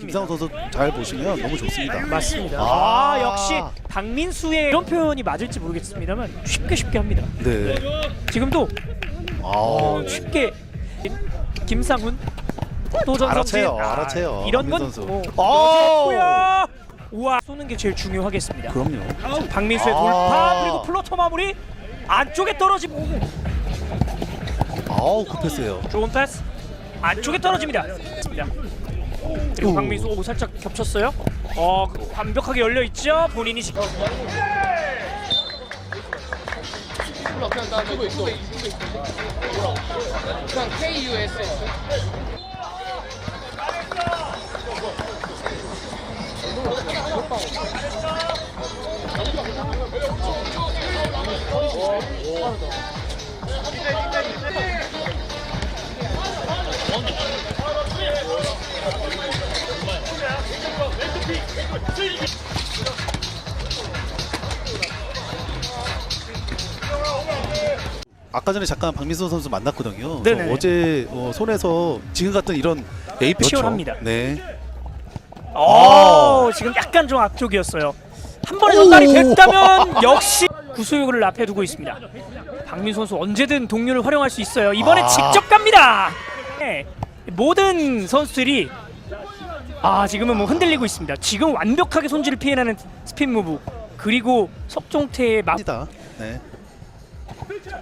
김상우 선수 잘 보시면 너무 좋습니다. 맞습니다. 아. 아, 역시 박민수의 이런 표현이 맞을지 모르겠습니다만 쉽게 쉽게 합니다. 네. 지금도 어, 아, 쉽게 김상훈 도전 알아채요. 아, 알아채요, 이런 건 박민 선수. 뭐, 아. 우와 쏘는 게 제일 중요하겠습니다. 그럼요. 박민수의 아. 돌파 그리고 플로터 마무리 안쪽에 떨어지고 아우 급했어요. 좋은 패스 안쪽에 떨어집니다. 그리고 오. 박민수 오 살짝 겹쳤어요. 어 완벽하게 열려 있죠. 본인이 시... 그냥 나 이거 있어. 그냥 KUS. 아까 전에 잠깐 박민수 선수 만났거든요. 네네. 저 어제 어, 손에서 지금 같은 이런 AP 치열합니다. 네. 어 지금 약간 좀 앞쪽이었어요. 한 번에 전달이 됐다면 역시 구수욕을 앞에 두고 있습니다. 박민 선수 언제든 동료를 활용할 수 있어요. 이번에 아. 직접 갑니다. 네, 모든 선수들이 아 지금은 뭐 흔들리고 있습니다. 지금 완벽하게 손질을 피해나는 스핀 무브 그리고 석종태의 막 합니다. 네.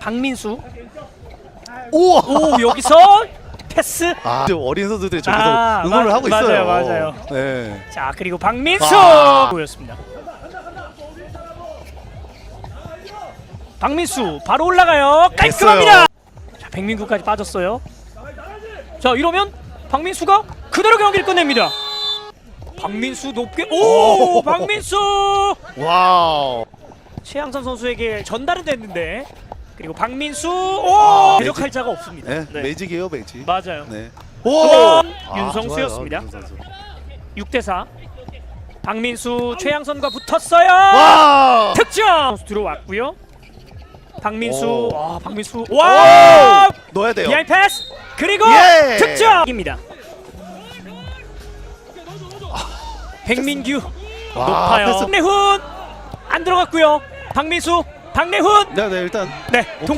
박민수 우와. 오 여기서 패스 아, 저 어린 선수들이 저기서 아, 응원을 맞- 하고 맞아요, 있어요. 맞아요. 네. 자 그리고 박민수 아. 보였습니다. 박민수 바로 올라가요. 깔끔합니다. 자 백민구까지 빠졌어요. 자 이러면 박민수가 그대로 경기를 끝냅니다. 박민수 높게 오 오. 박민수 와우. 최양선 선수에게 전달은 됐는데 그리고 박민수 오 아, 대적할 자가 없습니다. 네. 네. 매직이에요, 매직. 맞아요. 네. 오! 아, 윤성수였습니다. 좋아요, 윤성 선수. 6대 4. 박민수 최양선과 붙었어요. 와! 득점 선수 들어왔고요. 박민수 오. 와 박민수 와 넣어야 돼요. 비하인 패스 그리고 예! 득점입니다. 백민규 와, 높아요. 패스. 박내훈 안 들어갔고요. 박민수 박내훈 네, 네, 일단 네 오케이. 동